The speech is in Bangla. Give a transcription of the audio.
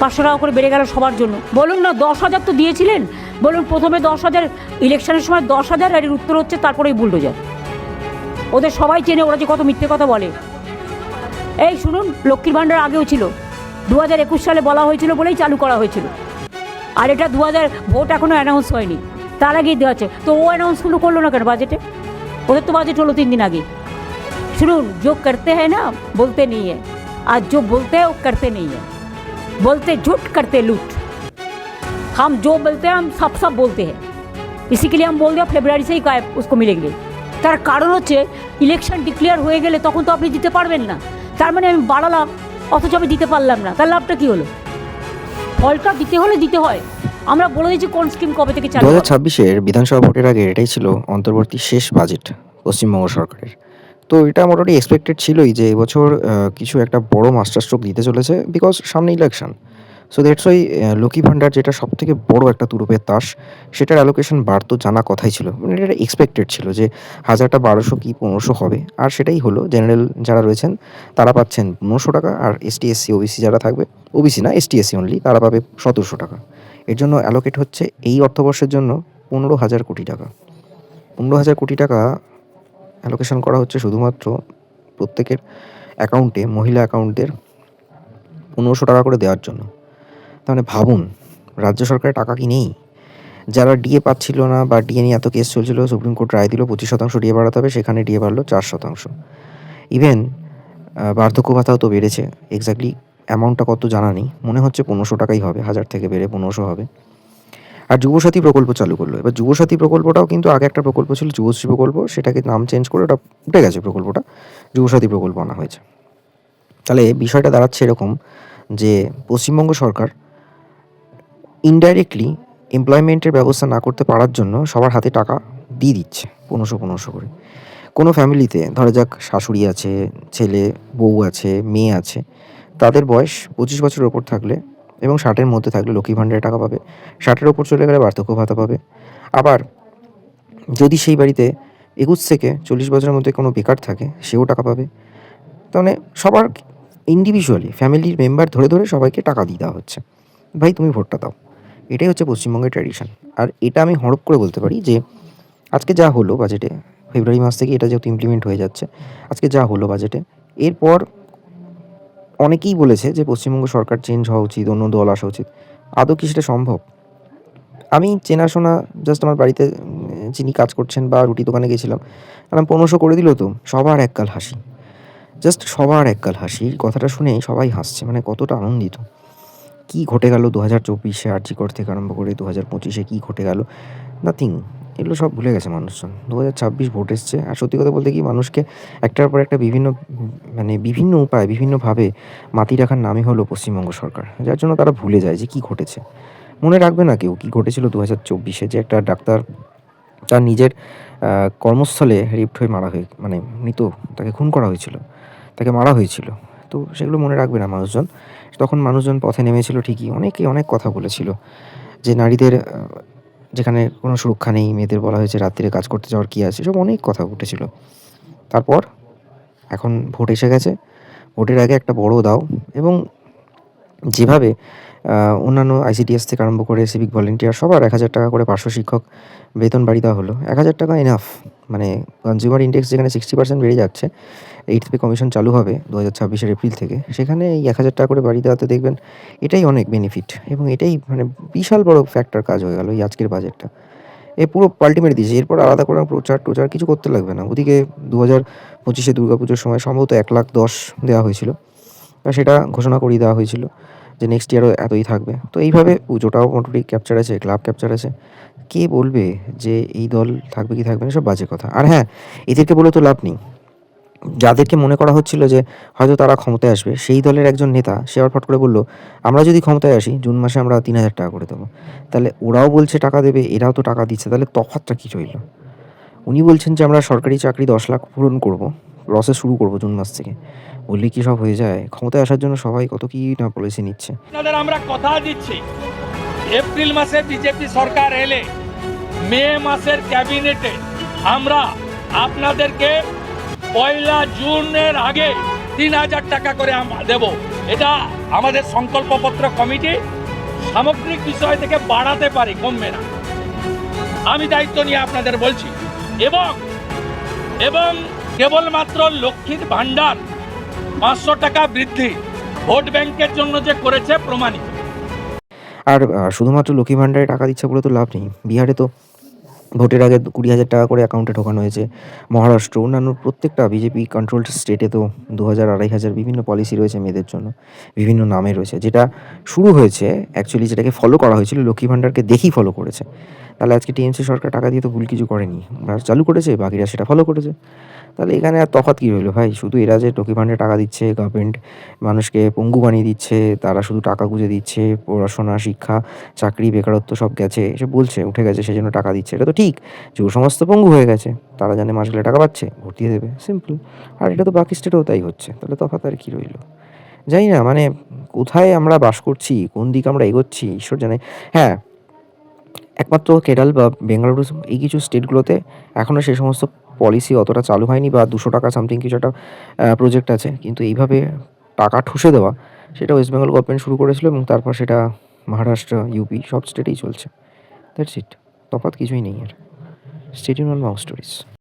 পাঁচশো টাকা করে বেড়ে গেল সবার জন্য বলুন না দশ হাজার তো দিয়েছিলেন বলুন প্রথমে দশ হাজার ইলেকশনের সময় দশ হাজার আর এর উত্তর হচ্ছে তারপরেই বুলডোজার ওদের সবাই চেনে ওরা যে কত মিথ্যে কথা বলে এই শুনুন লক্ষ্মীর ভাণ্ডার আগেও ছিল দু হাজার একুশ সালে বলা হয়েছিল বলেই চালু করা হয়েছিল আর এটা দু হাজার ভোট এখনও অ্যানাউন্স হয়নি তার আগেই দেওয়া আছে তো ও অ্যানাউন্সগুলো করলো না কেন বাজেটে ওদের তো বাজেট হলো তিন দিন আগে सुनो जो करते हैं ना बोलते नहीं है आज जो बोलते हैं वो करते नहीं है बोलते झूठ करते लूट हम जो बोलते हैं हम सब सब बोलते हैं इसी के लिए हम बोल दिया ফেব্রুয়ারি সেই গায়ে उसको मिलेंगे তার কারণ হচ্ছে ইলেকশন ডিক্লেয়ার হয়ে গেলে তখন তো আপনি দিতে পারবেন না তার মানে আমি বাড়ালাম অথচ আমি দিতে পারলাম না তার লাভটা কী হলো ফলটা দিতে হলে দিতে হয় আমরা বলে দিয়েছি কোন স্কিম কবে থেকে দু চালু হাজার হবে। ছাব্বিশের বিধানসভা ভোটের আগে এটাই ছিল অন্তর্বর্তী শেষ বাজেট পশ্চিমবঙ্গ সরকারের তো এটা মোটামুটি এক্সপেক্টেড ছিলই যে এবছর কিছু একটা বড় মাস্টার স্ট্রোক দিতে চলেছে বিকজ সামনে ইলেকশন সো দ্যাটস ওই লক্ষ্মী ভাণ্ডার যেটা সব থেকে বড় একটা তুরুপের তাস, সেটার অ্যালোকেশন বাড়তো জানা কথাই ছিল। মানে এটা এক্সপেক্টেড ছিল যে হাজারটা বারোশো কি পনেরোশো হবে। আর সেটাই হলো জেনারেল যারা রয়েছেন, তারা পাচ্ছেন পনেরোশো টাকা আর এসটি এসসি ওবিসি যারা থাকবে ওবিসি না এসটি এসসি অনলি তারা পাবে সতেরোশো টাকা। এর জন্য অ্যালোকেট হচ্ছে এই অর্থবর্ষের জন্য পনেরো হাজার কোটি টাকা। পনেরো হাজার কোটি টাকা অ্যালোকেশন করা হচ্ছে শুধুমাত্র প্রত্যেকের অ্যাকাউন্টে মহিলা অ্যাকাউন্টের পনেরোশো টাকা করে দেওয়ার জন্য। তার মানে ভাবুন, রাজ্য সরকারের টাকা কি নেই? যারা ডিএ পাচ্ছিল না বা ডিএ নিয়ে এত কেস চলছিল সুপ্রিম কোর্ট রায় দিল, পঁচিশ শতাংশ ডিএ বাড়াতে হবে, সেখানে ডিএ বাড়লো চার শতাংশ। ইভেন বার্ধক্য ভাতাও তো বেড়েছে। এক্স্যাক্টলি অ্যামাউন্টটা কত জানা নেই। মনে হচ্ছে পনেরোশো টাকাই হবে, হাজার থেকে বেড়ে পনেরোশো হবে। আর যুবসাথী প্রকল্প চালু করল। এবার যুবসাথী প্রকল্পটাও কিন্তু আগে একটা প্রকল্প ছিল, যুবশ্রী প্রকল্প, সেটাকে নাম চেঞ্জ করে ওটা উঠে গেছে প্রকল্পটা। যুবসাথী প্রকল্প আনা হয়েছে। তাহলে বিষয়টা দাঁড়াচ্ছে এরকম যে পশ্চিমবঙ্গ সরকার ইনডাইরেক্টলি এমপ্লয়মেন্টের ব্যবস্থা না করতে পারার জন্য সবার হাতে টাকা দিয়ে দিচ্ছে, পনেরোশো পনেরোশো করে। কোনো ফ্যামিলিতে ধরা যাক শাশুড়ি আছে, ছেলে, বউ আছে, মেয়ে আছে, তাদের বয়স পঁচিশ বছরের ওপর থাকলে এবং ষাটের মধ্যে থাকলে লক্ষ্মী ভাণ্ডারের টাকা পাবে। ষাটের ওপর চলে গেলে বার্ধক্য ভাতা পাবে। আবার যদি সেই বাড়িতে একুশ থেকে চল্লিশ বছরের মধ্যে কোনো বেকার থাকে, সেও টাকা পাবে। তার মানে সবার ইন্ডিভিজুয়ালি ফ্যামিলির মেম্বার ধরে ধরে সবাইকে টাকা দিয়ে দেওয়া হচ্ছে। ভাই, তুমি ভোটটা দাও। এটাই হচ্ছে পশ্চিমবঙ্গের ট্র্যাডিশন আর এটা আমি হড়প করে বলতে পারি যে, আজকে যা হলো বাজেটে ফেব্রুয়ারি মাস থেকে এটা যেহেতু ইমপ্লিমেন্ট হয়ে যাচ্ছে, আজকে যা হলো বাজেটে এরপর অনেকেই বলেছে যে পশ্চিমবঙ্গ সরকার চেঞ্জ হওয়া উচিত, অন্য দল আসা উচিত। আদৌ কি সেটা সম্ভব? আমি চেনাশোনা জাস্ট আমার বাড়িতে যিনি কাজ করছেন বা রুটি দোকানে গেছিলাম আমি পনেরোশো করে দিল তো, সবার এককাল হাসি। জাস্ট সবার এককাল হাসি, কথাটা শুনে সবাই হাসছে মানে কতটা আনন্দিত। কী ঘটে গেল দু হাজার চব্বিশে আর্জিকর থেকে আরম্ভ করে দু হাজার পঁচিশে কী ঘটে গেল? নাথিং এগুলো সব ভুলে গেছে মানুষজন। দু হাজার ছাব্বিশ ভোট এসছে। আর সত্যি কথা বলতে কি, মানুষকে একটার পর একটা বিভিন্ন মানে বিভিন্ন উপায়, বিভিন্নভাবে মাতি রাখার নামই হলো পশ্চিমবঙ্গ সরকার। যার জন্য তারা ভুলে যায় যে কী ঘটেছে। মনে রাখবে না কেউ কী ঘটেছিল দু হাজার চব্বিশে যে একটা ডাক্তার তার নিজের কর্মস্থলে রিপ্ট হয়ে মারা হয়ে মানে মৃত, তাকে খুন করা হয়েছিল। তাকে মারা হয়েছিল। তো সেগুলো মনে রাখবে না মানুষজন। তখন মানুষজন পথে নেমেছিল ঠিকই। অনেকে অনেক কথা বলেছিল যে নারীদের যেখানে কোনো সুরক্ষা নেই, মেয়েদের বলা হয়েছে রাত্রিরে কাজ করতে যাওয়ার কী আছে সব অনেক কথা উঠেছিল তারপর এখন ভোট এসে গেছে। ভোটের আগে একটা বড় দাও এবং যেভাবে অন্যান্য আইসিডিএস থেকে আরম্ভ করে সিভিক ভলেন্টিয়ার সবার এক হাজার টাকা করে পার্শ্ব শিক্ষক বেতন বাড়ি দেওয়া হলো। এক হাজার টাকা এনাফ মানে কনজিউমার ইন্ডেক্স যেখানে সিক্সটি পার্সেন্ট বেড়ে যাচ্ছে এইট পে কমিশন চালু হবে দু হাজার ছাব্বিশের এপ্রিল থেকে। সেখানে এই এক হাজার টাকা করে বাড়ি দেওয়াতে দেখবেন এটাই অনেক বেনিফিট এবং এটাই মানে বিশাল বড় ফ্যাক্টর কাজ হয়ে গেল এই আজকের বাজেটটা এ পুরো পাল্টিমেট দিয়েছে এরপর আলাদা করে প্রচার টোচার কিছু করতে লাগবে না। ওদিকে দু হাজার পঁচিশে দুর্গাপুজোর সময় সম্ভবত এক লাখ দশ দেওয়া হয়েছিল। বা সেটা ঘোষণা করিয়ে দেওয়া হয়েছিল যে নেক্সট ইয়ারও এতই থাকবে। তো এইভাবে পুজোটাও মোটামুটি ক্যাপচার আছে ক্লাব ক্যাপচার আছে। কে বলবে যে এই দল থাকবে কি থাকবে না সব বাজে কথা। আর হ্যাঁ এদেরকে বলে তো লাভ নেই। যাদেরকে মনে করা হচ্ছিল যে হয়তো তারা ক্ষমতায় আসবে, সেই দলের একজন নেতা, সে আবার ফট করে বলল, আমরা যদি ক্ষমতায় আসি, জুন মাসে আমরা তিন হাজার টাকা করে দেবো। তাহলে ওরাও বলছে টাকা দেবে, এরাও তো টাকা দিচ্ছে, তাহলে তফাৎটা কী রইল? উনি বলছেন যে আমরা সরকারি চাকরি দশ লাখ পূরণ করব। প্রসেস শুরু করব জুন মাস থেকে। বললে কি সব হয়ে যায়? ক্ষমতায় আসার জন্য সবাই কত কি না পলিসি নিচ্ছে। আমরা কথা দিচ্ছি। এপ্রিল মাসে বিজেপি সরকার এলে, মে মাসের ক্যাবিনেটে আমরা আপনাদেরকে পয়লা জুনের আগে তিন হাজার টাকা করে দেব। এটা আমাদের সংকল্পপত্র কমিটি সামগ্রিক বিষয় থেকে বাড়াতে পারি, কমবে না। আমি দায়িত্ব নিয়ে আপনাদের বলছি। এবং এবং কেবলমাত্র লক্ষ্মীর ভাণ্ডার পাঁচশো টাকা বৃদ্ধি ভোট ব্যাংকের জন্য যে করেছে প্রমাণিত। আর শুধুমাত্র লক্ষ্মী ভাণ্ডারে টাকা দিচ্ছে বলে তো লাভ নেই। বিহারে তো ভোটের আগে কুড়ি হাজার টাকা করে অ্যাকাউন্টে ঢোকানো হয়েছে। মহারাষ্ট্র, অন্যান্য প্রত্যেকটা বিজেপি কন্ট্রোলড স্টেটে তো দু হাজার আড়াই হাজার বিভিন্ন পলিসি রয়েছে মেয়েদের জন্য, বিভিন্ন নামে রয়েছে। যেটা শুরু হয়েছে অ্যাকচুয়ালি যেটাকে ফলো করা হয়েছিল লক্ষ্মী ভাণ্ডারকে দেখেই ফলো করেছে। তাহলে আজকে টিএমসি সরকার টাকা দিয়ে তো ভুল কিছু করেনি। চালু করেছে, বাকিরা সেটা ফলো করেছে। তাহলে এখানে আর তফাৎ কী রইল ভাই? শুধু এরা যে লক্ষ্মী ফান্ডে টাকা দিচ্ছে গভর্নমেন্ট মানুষকে পঙ্গু বানিয়ে দিচ্ছে, তারা শুধু টাকা গুঁজে দিচ্ছে, পড়াশোনা, শিক্ষা, চাকরি, বেকারত্ব সব গেছে, এসব বলছে, উঠে গেছে সেই জন্য টাকা দিচ্ছে। এটা তো ঠিক, যে ও সমস্ত পঙ্গু হয়ে গেছে, তারা জানে মাস গেলে টাকা পাচ্ছে দিয়ে দেবে সিম্পল আর এটা তো বাকি স্টেটেও তাই হচ্ছে, তাহলে তফাৎ আর কী রইল? জানি না মানে কোথায় আমরা বাস করছি, কোন দিকে আমরা এগোচ্ছি, ঈশ্বর জানে। হ্যাঁ একমাত্র কেরাল বা বেঙ্গালুরু এই কিছু স্টেটগুলোতে এখনও সেই সমস্ত পলিসি অতটা চালু হয়নি বা দুশো টাকা সামথিং কিছু একটা প্রজেক্ট আছে। কিন্তু এইভাবে টাকা ঠুসে দেওয়া, সেটা ওয়েস্ট বেঙ্গল গভর্নমেন্ট শুরু করেছিল এবং তারপর সেটা মহারাষ্ট্র ইউপি সব স্টেটেই চলছে। দ্যাটস ইট তফাৎ কিছুই নেই আর। স্টেট ইউনিয়ন মাউ স্টোরিজ